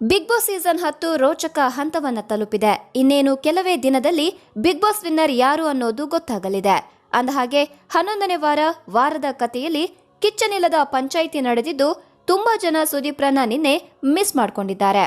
Big boss season ಹತ್ತು ರೋಚಕ ಹಂತವನ್ನು ತಲುಪಿದೆ. ಇನ್ನೇನು ಕೆಲವೇ ದಿನದಲ್ಲಿ ಬಿಗ್ ಬಾಸ್ ವಿನ್ನರ್ ಯಾರು ಅನ್ನೋದು ಗೊತ್ತಾಗಲಿದೆ. ಅಂದಹಾಗೆ, ಹನ್ನೊಂದನೇ ವಾರ ವಾರದ ಕಥೆಯಲ್ಲಿ ಕಿಚ್ಚನಿಲ್ಲದ ಪಂಚಾಯಿತಿ ನಡೆದಿದ್ದು ತುಂಬಾ ಜನ ಸುದೀಪ್ರನ್ನ ನಿನ್ನೆ ಮಿಸ್ ಮಾಡಿಕೊಂಡಿದ್ದಾರೆ.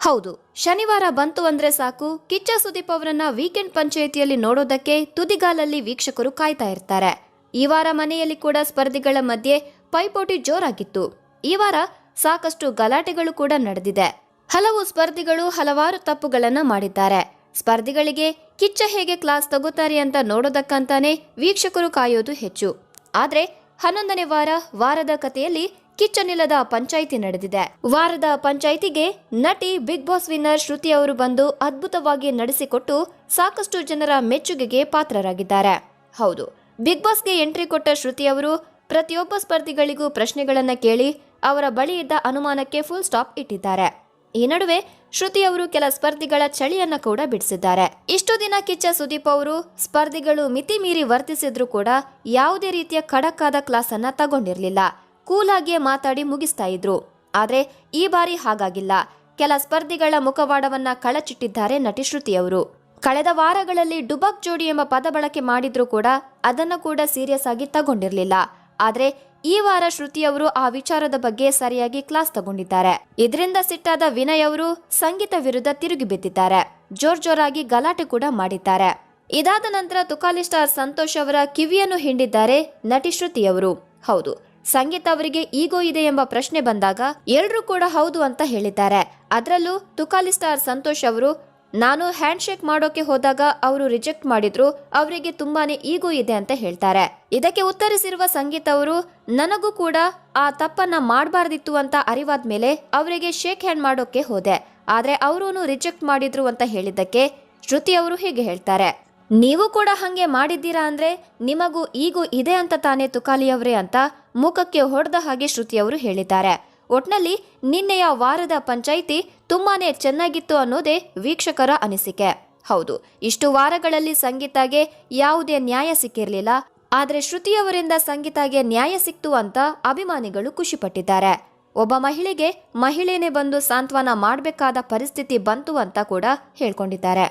ಹೌದು, ಶನಿವಾರ ಬಂತು ಅಂದ್ರೆ ಸಾಕು, ಕಿಚ್ಚ ಸುದೀಪ್ ಅವರನ್ನ ವೀಕೆಂಡ್ ಪಂಚಾಯಿತಿಯಲ್ಲಿ ನೋಡೋದಕ್ಕೆ ತುದಿಗಾಲಲ್ಲಿ ವೀಕ್ಷಕರು ಕಾಯ್ತಾ ಇರ್ತಾರೆ. ಈ ವಾರ ಮನೆಯಲ್ಲಿ ಕೂಡ ಸ್ಪರ್ಧಿಗಳ ಮಧ್ಯೆ ಪೈಪೋಟಿ ಜೋರಾಗಿತ್ತು. ಈ ವಾರ ಸಾಕಷ್ಟು ಗಲಾಟೆಗಳು ಕೂಡ ನಡೆದಿದೆ. ಹಲವು ಸ್ಪರ್ಧಿಗಳು ಹಲವಾರು ತಪ್ಪುಗಳನ್ನು ಮಾಡಿದ್ದಾರೆ. ಸ್ಪರ್ಧಿಗಳಿಗೆ ಕಿಚ್ಚ ಹೇಗೆ ಕ್ಲಾಸ್ ತಗೋತಾರೆ ಅಂತ ನೋಡೋದಕ್ಕಂತಾನೆ ವೀಕ್ಷಕರು ಕಾಯೋದು ಹೆಚ್ಚು. ಆದ್ರೆ ಹನ್ನೊಂದನೇ ವಾರ ವಾರದ ಕಥೆಯಲ್ಲಿ ಕಿಚ್ಚನಿಲ್ಲದ ಪಂಚಾಯಿತಿ ನಡೆದಿದೆ. ವಾರದ ಪಂಚಾಯಿತಿಗೆ ನಟಿ ಬಿಗ್ ಬಾಸ್ ವಿನ್ನರ್ ಶ್ರುತಿ ಅವರು ಬಂದು ಅದ್ಭುತವಾಗಿ ನಡೆಸಿಕೊಟ್ಟು ಸಾಕಷ್ಟು ಜನರ ಮೆಚ್ಚುಗೆಗೆ ಪಾತ್ರರಾಗಿದ್ದಾರೆ. ಹೌದು, ಬಿಗ್ ಬಾಸ್ಗೆ ಎಂಟ್ರಿ ಕೊಟ್ಟ ಶ್ರುತಿ ಅವರು ಪ್ರತಿಯೊಬ್ಬ ಸ್ಪರ್ಧಿಗಳಿಗೂ ಪ್ರಶ್ನೆಗಳನ್ನು ಕೇಳಿ ಅವರ ಬಳಿ ಇದ್ದ ಅನುಮಾನಕ್ಕೆ ಫುಲ್ ಸ್ಟಾಪ್ ಇಟ್ಟಿದ್ದಾರೆ. ಈ ನಡುವೆ ಶ್ರುತಿ ಅವರು ಕೆಲ ಸ್ಪರ್ಧಿಗಳ ಚಳಿಯನ್ನ ಕೂಡ ಬಿಡಿಸಿದ್ದಾರೆ. ಇಷ್ಟು ದಿನ ಕಿಚ್ಚ ಸುದೀಪ್ ಅವರು ಸ್ಪರ್ಧಿಗಳು ಮಿತಿ ಮೀರಿ ವರ್ತಿಸಿದ್ರು ಕೂಡ ಯಾವುದೇ ರೀತಿಯ ಖಡಕ್ಕಾದ ಕ್ಲಾಸ್ ಅನ್ನ ತಗೊಂಡಿರ್ಲಿಲ್ಲ. ಕೂಲ್ ಆಗಿಯೇ ಮಾತಾಡಿ ಮುಗಿಸ್ತಾ ಇದ್ರು. ಆದ್ರೆ ಈ ಬಾರಿ ಹಾಗಾಗಿಲ್ಲ. ಕೆಲ ಸ್ಪರ್ಧಿಗಳ ಮುಖವಾಡವನ್ನ ಕಳಚಿಟ್ಟಿದ್ದಾರೆ ನಟಿ ಶ್ರುತಿ ಅವರು. ಕಳೆದ ವಾರಗಳಲ್ಲಿ ಡುಬಕ್ ಜೋಡಿ ಎಂಬ ಪದ ಬಳಕೆ ಮಾಡಿದ್ರು ಕೂಡ ಅದನ್ನ ಕೂಡ ಸೀರಿಯಸ್ ಆಗಿ ತಗೊಂಡಿರಲಿಲ್ಲ. ಆದ್ರೆ ಈ ವಾರ ಶ್ರುತಿ ಅವರು ಆ ವಿಚಾರದ ಬಗ್ಗೆ ಸರಿಯಾಗಿ ಕ್ಲಾಸ್ ತಗೊಂಡಿದ್ದಾರೆ. ಇದರಿಂದ ಸಿಟ್ಟಾದ ವಿನಯ್ ಅವರು ಸಂಗೀತ ವಿರುದ್ಧ ತಿರುಗಿ ಬಿದ್ದಿದ್ದಾರೆ. ಜೋರ್ ಜೋರಾಗಿ ಗಲಾಟೆ ಕೂಡ ಮಾಡಿದ್ದಾರೆ. ಇದಾದ ನಂತರ ತುಕಾಲಿ ಸ್ಟಾರ್ ಸಂತೋಷ್ ಅವರ ಕಿವಿಯನ್ನು ಹಿಂಡಿದ್ದಾರೆ ನಟಿ ಶ್ರುತಿ ಅವರು. ಹೌದು, ಸಂಗೀತ ಅವರಿಗೆ ಈಗೋ ಇದೆ ಎಂಬ ಪ್ರಶ್ನೆ ಬಂದಾಗ ಎಲ್ಲರೂ ಕೂಡ ಹೌದು ಅಂತ ಹೇಳಿದ್ದಾರೆ. ಅದರಲ್ಲೂ ತುಕಾಲಿ ಸ್ಟಾರ್ ಸಂತೋಷ್ ಅವರು ನಾನು ಹ್ಯಾಂಡ್ ಶೇಕ್ ಮಾಡೋಕೆ ಹೋದಾಗ ಅವರು ರಿಜೆಕ್ಟ್ ಮಾಡಿದ್ರು, ಅವರಿಗೆ ತುಂಬಾನೇ ಈಗೋ ಇದೆ ಅಂತ ಹೇಳ್ತಾರೆ. ಇದಕ್ಕೆ ಉತ್ತರಿಸಿರುವ ಸಂಗೀತ ಅವರು, ನನಗೂ ಕೂಡ ಆ ತಪ್ಪನ್ನ ಮಾಡಬಾರ್ದಿತ್ತು ಅಂತ ಅರಿವಾದ ಮೇಲೆ ಅವರಿಗೆ ಶೇಕ್ ಹ್ಯಾಂಡ್ ಮಾಡೋಕೆ ಹೋದೆ. ಆದ್ರೆ ಅವರು ರಿಜೆಕ್ಟ್ ಮಾಡಿದ್ರು ಅಂತ ಹೇಳಿದ್ದಕ್ಕೆ ಶ್ರುತಿ ಅವರು ಹೀಗೆ ಹೇಳ್ತಾರೆ. ನೀವು ಕೂಡ ಹಂಗೆ ಮಾಡಿದ್ದೀರಾ ಅಂದ್ರೆ ನಿಮಗೂ ಈಗೂ ಇದೆ ಅಂತ ತಾನೇ ತುಕಾಲಿಯವರೇ ಅಂತ ಮುಖಕ್ಕೆ ಹೊಡೆದ ಹಾಗೆ ಶ್ರುತಿ ಅವರು ಹೇಳಿದ್ದಾರೆ. ಒಟ್ನಲ್ಲಿ ನಿನ್ನೆಯ ವಾರದ ಪಂಚಾಯಿತಿ ತುಂಬಾನೇ ಚೆನ್ನಾಗಿತ್ತು ಅನ್ನೋದೇ ವೀಕ್ಷಕರ ಅನಿಸಿಕೆ. ಹೌದು, ಇಷ್ಟು ವಾರಗಳಲ್ಲಿ ಸಂಗೀತಾಗೆ ಯಾವುದೇ ನ್ಯಾಯ ಸಿಕ್ಕಿರಲಿಲ್ಲ. ಆದ್ರೆ ಶ್ರುತಿಯವರಿಂದ ಸಂಗೀತಾಗೆ ನ್ಯಾಯ ಸಿಕ್ತು ಅಂತ ಅಭಿಮಾನಿಗಳು ಖುಷಿಪಟ್ಟಿದ್ದಾರೆ. ಒಬ್ಬ ಮಹಿಳೆಗೆ ಮಹಿಳೆನೇ ಬಂದು ಸಾಂತ್ವನ ಮಾಡಬೇಕಾದ ಪರಿಸ್ಥಿತಿ ಬಂತು ಅಂತ ಕೂಡ ಹೇಳ್ಕೊಂಡಿದ್ದಾರೆ.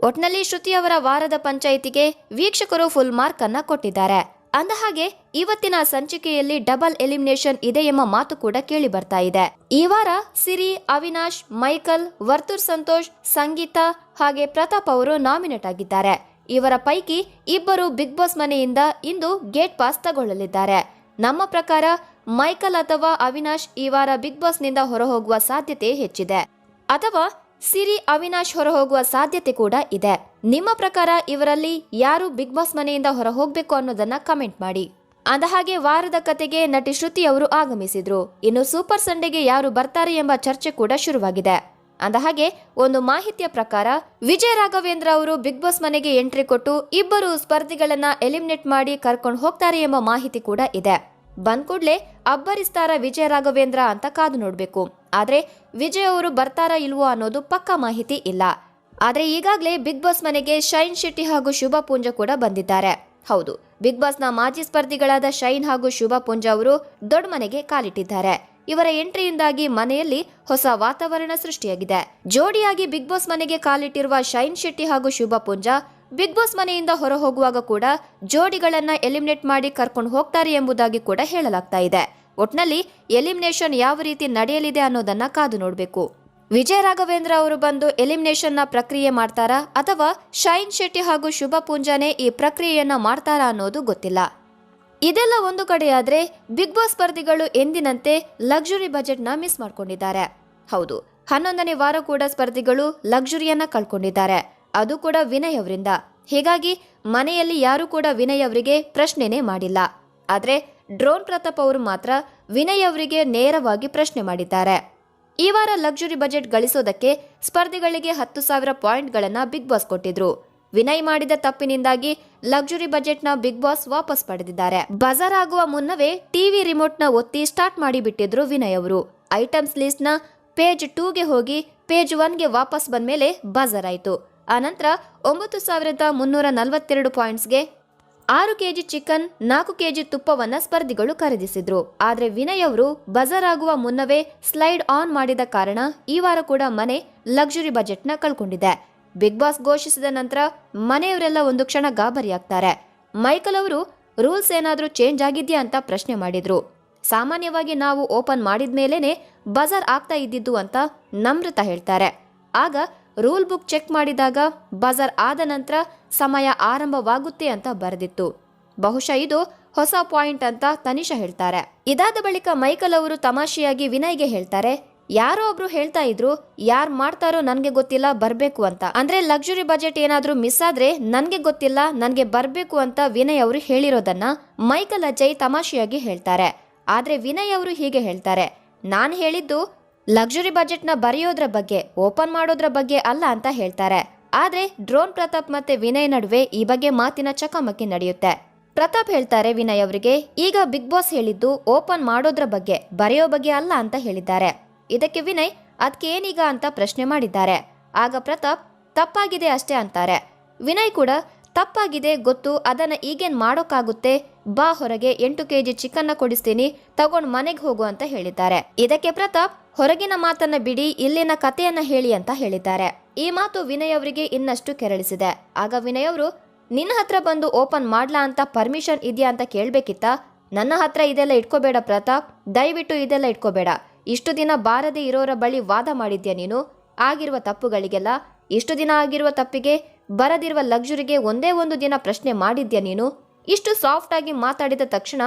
ಒಟ್ನಲ್ಲಿ ಶ್ರುತಿಯವರ ವಾರದ ಪಂಚಾಯಿತಿಗೆ ವೀಕ್ಷಕರು ಫುಲ್ ಮಾರ್ಕ್ ಅನ್ನ ಕೊಟ್ಟಿದ್ದಾರೆ. ಅಂದಹಾಗೆ ಇವತ್ತಿನ ಸಂಚಿಕೆಯಲ್ಲಿ ಡಬಲ್ ಎಲಿಮಿನೇಷನ್ ಇದೆ ಎಂಬ ಮಾತು ಕೂಡ ಕೇಳಿ ಬರ್ತಾ ಇದೆ. ಈ ವಾರ ಸಿರಿ, ಅವಿನಾಶ್, ಮೈಕಲ್, ವರ್ತೂರ್ ಸಂತೋಷ್, ಸಂಗೀತ ಹಾಗೆ ಪ್ರತಾಪ್ ಅವರು ನಾಮಿನೇಟ್ ಆಗಿದ್ದಾರೆ. ಇವರ ಪೈಕಿ ಇಬ್ಬರು ಬಿಗ್ ಬಾಸ್ ಮನೆಯಿಂದ ಇಂದು ಗೇಟ್ ಪಾಸ್ ತಗೊಳ್ಳಲಿದ್ದಾರೆ. ನಮ್ಮ ಪ್ರಕಾರ, ಮೈಕಲ್ ಅಥವಾ ಅವಿನಾಶ್ ಈ ವಾರ ಬಿಗ್ ಬಾಸ್ನಿಂದ ಹೊರಹೋಗುವ ಸಾಧ್ಯತೆ ಹೆಚ್ಚಿದೆ. ಅಥವಾ ಸಿರಿ ಅವಿನಾಶ್ ಹೊರಹೋಗುವ ಸಾಧ್ಯತೆ ಕೂಡ ಇದೆ. ನಿಮ್ಮ ಪ್ರಕಾರ ಇವರಲ್ಲಿ ಯಾರು ಬಿಗ್ ಬಾಸ್ ಮನೆಯಿಂದ ಹೊರ ಹೋಗ್ಬೇಕು ಅನ್ನೋದನ್ನ ಕಮೆಂಟ್ ಮಾಡಿ. ಅಂದಹಾಗೆ ವಾರದ ಕತೆಗೆ ನಟಿ ಶ್ರುತಿ ಅವರು ಆಗಮಿಸಿದ್ರು. ಇನ್ನು ಸೂಪರ್ ಸಂಡೆಗೆ ಯಾರು ಬರ್ತಾರೆ ಎಂಬ ಚರ್ಚೆ ಕೂಡ ಶುರುವಾಗಿದೆ. ಅಂದಹಾಗೆ ಒಂದು ಮಾಹಿತಿಯ ಪ್ರಕಾರ ವಿಜಯ ರಾಘವೇಂದ್ರ ಅವರು ಬಿಗ್ ಬಾಸ್ ಮನೆಗೆ ಎಂಟ್ರಿ ಕೊಟ್ಟು ಇಬ್ಬರು ಸ್ಪರ್ಧಿಗಳನ್ನ ಎಲಿಮಿನೇಟ್ ಮಾಡಿ ಕರ್ಕೊಂಡು ಹೋಗ್ತಾರೆ ಎಂಬ ಮಾಹಿತಿ ಕೂಡ ಇದೆ. ಬಂದ್ ಕೂಡ್ಲೆ ಅಬ್ಬರಿಸ್ತಾರ ವಿಜಯ ರಾಘವೇಂದ್ರ ಅಂತ ಕಾದು ನೋಡ್ಬೇಕು. ಆದ್ರೆ ವಿಜಯ್ ಅವರು ಬರ್ತಾರಾ ಇಲ್ವೋ ಅನ್ನೋದು ಪಕ್ಕಾ ಮಾಹಿತಿ ಇಲ್ಲ. ಆದರೆ ಈಗಾಗಲೇ ಬಿಗ್ ಬಾಸ್ ಮನೆಗೆ ಶೈನ್ ಶೆಟ್ಟಿ ಹಾಗೂ ಶುಭ ಪೂಂಜ ಕೂಡ ಬಂದಿದ್ದಾರೆ. ಹೌದು, ಬಿಗ್ ಬಾಸ್ನ ಮಾಜಿ ಸ್ಪರ್ಧಿಗಳಾದ ಶೈನ್ ಹಾಗೂ ಶುಭ ಪೂಂಜ ಅವರು ದೊಡ್ಡ ಮನೆಗೆ ಕಾಲಿಟ್ಟಿದ್ದಾರೆ. ಇವರ ಎಂಟ್ರಿಯಿಂದಾಗಿ ಮನೆಯಲ್ಲಿ ಹೊಸ ವಾತಾವರಣ ಸೃಷ್ಟಿಯಾಗಿದೆ. ಜೋಡಿಯಾಗಿ ಬಿಗ್ ಬಾಸ್ ಮನೆಗೆ ಕಾಲಿಟ್ಟಿರುವ ಶೈನ್ ಶೆಟ್ಟಿ ಹಾಗೂ ಶುಭ ಪೂಂಜ ಬಿಗ್ ಬಾಸ್ ಮನೆಯಿಂದ ಹೊರ ಹೋಗುವಾಗ ಕೂಡ ಜೋಡಿಗಳನ್ನ ಎಲಿಮಿನೇಟ್ ಮಾಡಿ ಕರ್ಕೊಂಡು ಹೋಗ್ತಾರೆ ಎಂಬುದಾಗಿ ಕೂಡ ಹೇಳಲಾಗ್ತಾ ಇದೆ. ಒಟ್ನಲ್ಲಿ ಎಲಿಮಿನೇಷನ್ ಯಾವ ರೀತಿ ನಡೆಯಲಿದೆ ಅನ್ನೋದನ್ನ ಕಾದು ನೋಡಬೇಕು. ವಿಜಯ ರಾಘವೇಂದ್ರ ಅವರು ಬಂದು ಎಲಿಮಿನೇಷನ್ನ ಪ್ರಕ್ರಿಯೆ ಮಾಡ್ತಾರಾ ಅಥವಾ ಶೈನ್ ಶೆಟ್ಟಿ ಹಾಗೂ ಶುಭ ಪೂಂಜಾನೆ ಈ ಪ್ರಕ್ರಿಯೆಯನ್ನ ಮಾಡ್ತಾರಾ ಅನ್ನೋದು ಗೊತ್ತಿಲ್ಲ. ಇದೆಲ್ಲ ಒಂದು ಕಡೆಯಾದ್ರೆ ಬಿಗ್ ಬಾಸ್ ಸ್ಪರ್ಧಿಗಳು ಎಂದಿನಂತೆ ಲಕ್ಸುರಿ ಬಜೆಟ್ನ ಮಿಸ್ ಮಾಡ್ಕೊಂಡಿದ್ದಾರೆ. ಹೌದು, ಹನ್ನೊಂದನೇ ವಾರ ಕೂಡ ಸ್ಪರ್ಧಿಗಳು ಲಕ್ಸುರಿಯನ್ನ ಕಳ್ಕೊಂಡಿದ್ದಾರೆ. ಅದು ಕೂಡ ವಿನಯ್ ಅವರಿಂದ. ಹೀಗಾಗಿ ಮನೆಯಲ್ಲಿ ಯಾರು ಕೂಡ ವಿನಯ್ ಅವರಿಗೆ ಪ್ರಶ್ನೆನೇ ಮಾಡಿಲ್ಲ. ಆದ್ರೆ ಡ್ರೋನ್ ಪ್ರತಾಪ್ ಅವರು ಮಾತ್ರ ವಿನಯ್ ಅವರಿಗೆ ನೇರವಾಗಿ ಪ್ರಶ್ನೆ ಮಾಡಿದ್ದಾರೆ. ಈ ವಾರ ಲಕ್ಸುರಿ ಬಜೆಟ್ ಗಳಿಸೋದಕ್ಕೆ ಸ್ಪರ್ಧಿಗಳಿಗೆ ಹತ್ತು ಸಾವಿರ ಪಾಯಿಂಟ್ಗಳನ್ನು ಬಿಗ್ ಬಾಸ್ ಕೊಟ್ಟಿದ್ರು. ವಿನಯ್ ಮಾಡಿದ ತಪ್ಪಿನಿಂದಾಗಿ ಲಕ್ಸುರಿ ಬಜೆಟ್ನ ಬಿಗ್ ಬಾಸ್ ವಾಪಸ್ ಪಡೆದಿದ್ದಾರೆ. ಬಜಾರ್ ಆಗುವ ಮುನ್ನವೇ ಟಿವಿ ರಿಮೋಟ್ನ ಒತ್ತಿ ಸ್ಟಾರ್ಟ್ ಮಾಡಿಬಿಟ್ಟಿದ್ರು ವಿನಯ್ ಅವರು. ಐಟಮ್ಸ್ ಲಿಸ್ಟ್ನ ಪೇಜ್ ಟೂಗೆ ಹೋಗಿ ಪೇಜ್ ಒನ್ಗೆ ವಾಪಸ್ ಬಂದ್ಮೇಲೆ ಬಜಾರ್ ಆಯಿತು. ಆನಂತರ ಒಂಬತ್ತು ಸಾವಿರದ ಮುನ್ನೂರ ನಲವತ್ತೆರಡು ಪಾಯಿಂಟ್ಸ್ಗೆ ಆರು ಕೆಜಿ ಚಿಕನ್, ನಾಲ್ಕು ಕೆಜಿ ತುಪ್ಪವನ್ನ ಸ್ಪರ್ಧಿಗಳು ಖರೀದಿಸಿದ್ರು. ಆದ್ರೆ ವಿನಯ್ ಅವರು ಬಜಾರ್ ಆಗುವ ಮುನ್ನವೇ ಸ್ಲೈಡ್ ಆನ್ ಮಾಡಿದ ಕಾರಣ ಈ ವಾರ ಕೂಡ ಮನೆ ಲಕ್ಸುರಿ ಬಜೆಟ್ನ ಕಳ್ಕೊಂಡಿದೆ. ಬಿಗ್ ಬಾಸ್ ಘೋಷಿಸಿದ ನಂತರ ಮನೆಯವರೆಲ್ಲ ಒಂದು ಕ್ಷಣ ಗಾಬರಿಯಾಗ್ತಾರೆ. ಮೈಕಲ್ ಅವರು ರೂಲ್ಸ್ ಏನಾದರೂ ಚೇಂಜ್ ಆಗಿದ್ಯಾ ಅಂತ ಪ್ರಶ್ನೆ ಮಾಡಿದ್ರು. ಸಾಮಾನ್ಯವಾಗಿ ನಾವು ಓಪನ್ ಮಾಡಿದ್ಮೇಲೇನೆ ಬಜಾರ್ ಆಗ್ತಾ ಇದ್ದಿದ್ದು ಅಂತ ನಮ್ರತ ಹೇಳ್ತಾರೆ. ಆಗ ರೂಲ್ ಬುಕ್ ಚೆಕ್ ಮಾಡಿದಾಗ ಬಜಾರ್ ಆದ ನಂತರ ಸಮಯ ಆರಂಭವಾಗುತ್ತೆ ಅಂತ ಬರೆದಿತ್ತು. ಬಹುಶಃ ಇದು ಹೊಸ ಪಾಯಿಂಟ್ ಅಂತ ತನಿಷಾ ಹೇಳ್ತಾರೆ. ಇದಾದ ಬಳಿಕ ಮೈಕಲ್ ಅವರು ತಮಾಷೆಯಾಗಿ ವಿನಯ್ಗೆ ಹೇಳ್ತಾರೆ, ಯಾರೋ ಒಬ್ರು ಹೇಳ್ತಾ ಇದ್ರು, ಯಾರು ಮಾಡ್ತಾರೋ ನನಗೆ ಗೊತ್ತಿಲ್ಲ, ಬರಬೇಕು ಅಂತ. ಅಂದ್ರೆ ಲಕ್ಸುರಿ ಬಜೆಟ್ ಏನಾದರೂ ಮಿಸ್ ಆದ್ರೆ ನನಗೆ ಗೊತ್ತಿಲ್ಲ, ನನಗೆ ಬರಬೇಕು ಅಂತ ವಿನಯ್ ಅವರು ಹೇಳಿರೋದನ್ನ ಮೈಕಲ್ ಅಜಯ್ ತಮಾಷೆಯಾಗಿ ಹೇಳ್ತಾರೆ. ಆದ್ರೆ ವಿನಯ್ ಅವರು ಹೀಗೆ ಹೇಳ್ತಾರೆ, ನಾನು ಹೇಳಿದ್ದು ಲಕ್ಸುರಿ ಬಜೆಟ್ನ ಬರೆಯೋದ್ರ ಬಗ್ಗೆ ಓಪನ್ ಮಾಡೋದ್ರ ಬಗ್ಗೆ ಅಲ್ಲ ಅಂತ ಹೇಳ್ತಾರೆ. ಆದ್ರೆ ಡ್ರೋನ್ ಪ್ರತಾಪ್ ಮತ್ತೆ ವಿನಯ್ ನಡುವೆ ಈ ಬಗ್ಗೆ ಮಾತಿನ ಚಕಮಕಿ ನಡೆಯುತ್ತೆ. ಪ್ರತಾಪ್ ಹೇಳ್ತಾರೆ ವಿನಯ್ ಅವರಿಗೆ, ಈಗ ಬಿಗ್ ಬಾಸ್ ಹೇಳಿದ್ದು ಓಪನ್ ಮಾಡೋದ್ರ ಬಗ್ಗೆ, ಬರೆಯೋ ಬಗ್ಗೆ ಅಲ್ಲ ಅಂತ ಹೇಳಿದ್ದಾರೆ. ಇದಕ್ಕೆ ವಿನಯ್ ಅದ್ಕೇನೀಗ ಅಂತ ಪ್ರಶ್ನೆ ಮಾಡಿದ್ದಾರೆ. ಆಗ ಪ್ರತಾಪ್, ತಪ್ಪಾಗಿದೆ ಅಷ್ಟೇ ಅಂತಾರೆ. ವಿನಯ್ ಕೂಡ, ತಪ್ಪಾಗಿದೆ ಗೊತ್ತು, ಅದನ್ನ ಈಗೇನ್ ಮಾಡೋಕ್ಕಾಗುತ್ತೆ, ಬಾ ಹೊರಗೆ ಎಂಟು ಕೆಜಿ ಚಿಕನ್ನ ಕೊಡಿಸ್ತೀನಿ, ತಗೊಂಡು ಮನೆಗೆ ಹೋಗು ಅಂತ ಹೇಳಿದ್ದಾರೆ. ಇದಕ್ಕೆ ಪ್ರತಾಪ್ ಹೊರಗಿನ ಮಾತನ್ನ ಬಿಡಿ, ಇಲ್ಲಿನ ಕಥೆಯನ್ನ ಹೇಳಿ ಅಂತ ಹೇಳಿದ್ದಾರೆ. ಈ ಮಾತು ವಿನಯ್ ಅವರಿಗೆ ಇನ್ನಷ್ಟು ಕೆರಳಿಸಿದೆ. ಆಗ ವಿನಯ್ ಅವರು, ನಿನ್ನ ಹತ್ರ ಬಂದು ಓಪನ್ ಮಾಡ್ಲಾ ಅಂತ ಪರ್ಮಿಷನ್ ಇದೆಯಾ ಅಂತ ಕೇಳಬೇಕಿತ್ತ? ನನ್ನ ಹತ್ರ ಇದೆಲ್ಲ ಇಟ್ಕೋಬೇಡ ಪ್ರತಾಪ್, ದಯವಿಟ್ಟು ಇದೆಲ್ಲ ಇಟ್ಕೋಬೇಡ. ಇಷ್ಟು ದಿನ ಬಾರದೆ ಇರೋರ ಬಳಿ ವಾದ ಮಾಡಿದ್ಯಾ ನೀನು? ಆಗಿರುವ ತಪ್ಪುಗಳಿಗೆಲ್ಲ, ಇಷ್ಟು ದಿನ ಆಗಿರುವ ತಪ್ಪಿಗೆ, ಬರದಿರುವ ಲಕ್ಸುರಿಗೆ ಒಂದೇ ಒಂದು ದಿನ ಪ್ರಶ್ನೆ ಮಾಡಿದ್ಯಾ ನೀನು? ಇಷ್ಟು ಸಾಫ್ಟ್ ಆಗಿ ಮಾತಾಡಿದ ತಕ್ಷಣ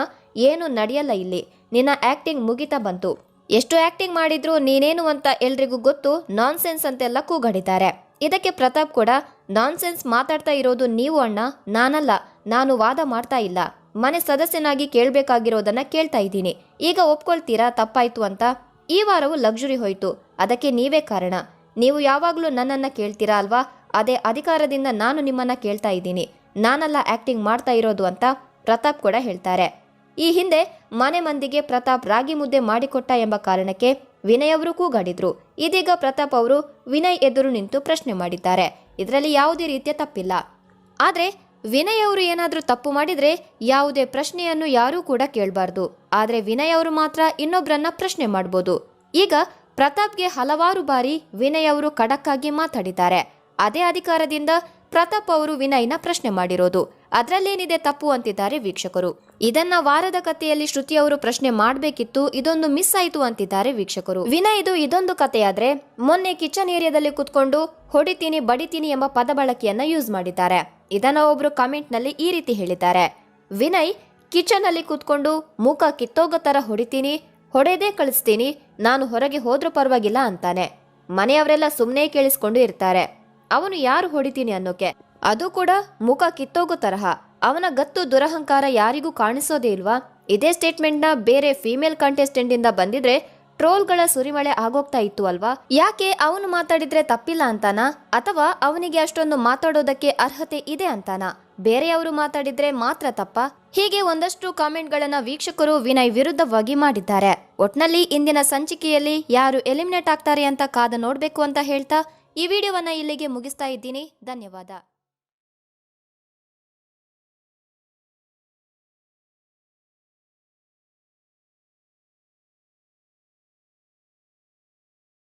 ಏನು ನಡೆಯಲ್ಲ ಇಲ್ಲಿ? ನಿನ್ನ ಆಕ್ಟಿಂಗ್ ಮುಗಿತಾ ಬಂತು. ಎಷ್ಟು ಆಕ್ಟಿಂಗ್ ಮಾಡಿದ್ರು ನೀನೇನು ಅಂತ ಎಲ್ರಿಗೂ ಗೊತ್ತು ನಾನ್ ಸೆನ್ಸ್ ಅಂತೆಲ್ಲ ಕೂಗಾಡಿದ್ದಾರೆ. ಇದಕ್ಕೆ ಪ್ರತಾಪ್ ಕೂಡ ನಾನ್ ಸೆನ್ಸ್ ಮಾತಾಡ್ತಾ ಇರೋದು ನೀವು ಅಣ್ಣ, ನಾನಲ್ಲ, ನಾನು ವಾದ ಮಾಡ್ತಾ ಇಲ್ಲ. ಮನೆ ಸದಸ್ಯನಾಗಿ ಕೇಳಬೇಕಾಗಿರೋದನ್ನ ಕೇಳ್ತಾ ಇದ್ದೀನಿ. ಈಗ ಒಪ್ಕೊಳ್ತೀರಾ, ತಪ್ಪಾಯ್ತು ಅಂತ? ಈ ವಾರವು ಲಕ್ಸುರಿ ಹೋಯ್ತು. ಅದಕ್ಕೆ ನೀವೇ ಕಾರಣ. ನೀವು ಯಾವಾಗಲೂ ನನ್ನನ್ನ ಕೇಳ್ತೀರಾ ಅಲ್ವಾ? ಅದೇ ಅಧಿಕಾರದಿಂದ ನಾನು ನಿಮ್ಮನ್ನ ಕೇಳ್ತಾ ಇದ್ದೀನಿ. ನಾನಲ್ಲ ಆಕ್ಟಿಂಗ್ ಮಾಡ್ತಾ ಇರೋದು ಅಂತ ಪ್ರತಾಪ್ ಕೂಡ ಹೇಳ್ತಾರೆ. ಈ ಹಿಂದೆ ಮನೆ ಮಂದಿಗೆ ಪ್ರತಾಪ್ ರಾಗಿ ಮುದ್ದೆ ಮಾಡಿಕೊಟ್ಟ ಎಂಬ ಕಾರಣಕ್ಕೆ ವಿನಯ್ ಅವರು ಕೂಗಾಡಿದ್ರು. ಇದೀಗ ಪ್ರತಾಪ್ ಅವರು ವಿನಯ್ ಎದುರು ನಿಂತು ಪ್ರಶ್ನೆ ಮಾಡಿದ್ದಾರೆ. ಇದರಲ್ಲಿ ಯಾವುದೇ ರೀತಿಯ ತಪ್ಪಿಲ್ಲ. ಆದರೆ ವಿನಯ್ ಅವರು ಏನಾದರೂ ತಪ್ಪು ಮಾಡಿದರೆ ಯಾವುದೇ ಪ್ರಶ್ನೆಯನ್ನು ಯಾರೂ ಕೂಡ ಕೇಳಬಾರ್ದು. ಆದರೆ ವಿನಯ್ ಅವರು ಮಾತ್ರ ಇನ್ನೊಬ್ಬರನ್ನ ಪ್ರಶ್ನೆ ಮಾಡ್ಬೋದು. ಈಗ ಪ್ರತಾಪ್ಗೆ ಹಲವಾರು ಬಾರಿ ವಿನಯ್ ಅವರು ಖಡಕ್ಕಾಗಿ ಮಾತಾಡಿದ್ದಾರೆ. ಅದೇ ಅಧಿಕಾರದಿಂದ ಪ್ರತಾಪ್ ಅವರು ವಿನಯ್ನ ಪ್ರಶ್ನೆ ಮಾಡಿರೋದು. ಅದ್ರಲ್ಲೇನಿದೆ ತಪ್ಪು ಅಂತಿದ್ದಾರೆ ವೀಕ್ಷಕರು. ಇದನ್ನ ವಾರದ ಕಥೆಯಲ್ಲಿ ಶ್ರುತಿ ಅವರು ಪ್ರಶ್ನೆ ಮಾಡಬೇಕಿತ್ತು, ಇದೊಂದು ಮಿಸ್ ಆಯಿತು ಅಂತಿದ್ದಾರೆ ವೀಕ್ಷಕರು. ವಿನಯ್, ಇದು ಇದೊಂದು ಕಥೆಯಾದ್ರೆ ಮೊನ್ನೆ ಕಿಚನ್ ಏರಿಯಾದಲ್ಲಿ ಕುತ್ಕೊಂಡು ಹೊಡಿತೀನಿ, ಬಡಿತೀನಿ ಎಂಬ ಪದ ಬಳಕೆಯನ್ನ ಯೂಸ್ ಮಾಡಿದ್ದಾರೆ. ಇದನ್ನ ಒಬ್ರು ಕಮೆಂಟ್ನಲ್ಲಿ ಈ ರೀತಿ ಹೇಳಿದ್ದಾರೆ. ವಿನಯ್ ಕಿಚನ್ ಅಲ್ಲಿ ಕೂತ್ಕೊಂಡು ಮುಖ ಕಿತ್ತೋಗ ತರ ಹೊಡಿತೀನಿ, ಹೊಡೆದೇ ಕಳಿಸ್ತೀನಿ, ನಾನು ಹೊರಗೆ ಹೋದ್ರೂ ಪರವಾಗಿಲ್ಲ ಅಂತಾನೆ. ಮನೆಯವರೆಲ್ಲ ಸುಮ್ಮನೆ ಕೇಳಿಸ್ಕೊಂಡು ಇರ್ತಾರೆ. ಅವನು ಯಾರು ಹೊಡಿತೀನಿ ಅನ್ನೋಕೆ? ಅದು ಕೂಡ ಮುಖ ಕಿತ್ತೋಗೋ ತರಹ. ಅವನ ಗತ್ತು ದುರಹಂಕಾರ ಯಾರಿಗೂ ಕಾಣಿಸೋದೇ ಇಲ್ವಾ? ಇದೇ ಸ್ಟೇಟ್ಮೆಂಟ್ನ ಬೇರೆ ಫೀಮೇಲ್ ಕಂಟೆಸ್ಟೆಂಟ್ ಇಂದ ಬಂದಿದ್ರೆ ಟ್ರೋಲ್ಗಳ ಸುರಿಮಳೆ ಆಗೋಗ್ತಾ ಇತ್ತು ಅಲ್ವಾ? ಯಾಕೆ ಅವನು ಮಾತಾಡಿದ್ರೆ ತಪ್ಪಿಲ್ಲ ಅಂತಾನ? ಅಥವಾ ಅವನಿಗೆ ಅಷ್ಟೊಂದು ಮಾತಾಡೋದಕ್ಕೆ ಅರ್ಹತೆ ಇದೆ ಅಂತಾನಾ? ಬೇರೆಯವರು ಮಾತಾಡಿದ್ರೆ ಮಾತ್ರ ತಪ್ಪ? ಹೀಗೆ ಒಂದಷ್ಟು ಕಾಮೆಂಟ್ಗಳನ್ನ ವೀಕ್ಷಕರು ವಿನಯ್ ವಿರುದ್ಧವಾಗಿ ಮಾಡಿದ್ದಾರೆ. ಒಟ್ನಲ್ಲಿ ಇಂದಿನ ಸಂಚಿಕೆಯಲ್ಲಿ ಯಾರು ಎಲಿಮಿನೇಟ್ ಆಗ್ತಾರೆ ಅಂತ ಕಾದ ನೋಡ್ಬೇಕು ಅಂತ ಹೇಳ್ತಾ ಈ ವಿಡಿಯೋವನ್ನ ಇಲ್ಲಿಗೆ ಮುಗಿಸ್ತಾ ಇದ್ದೀನಿ. ಧನ್ಯವಾದ.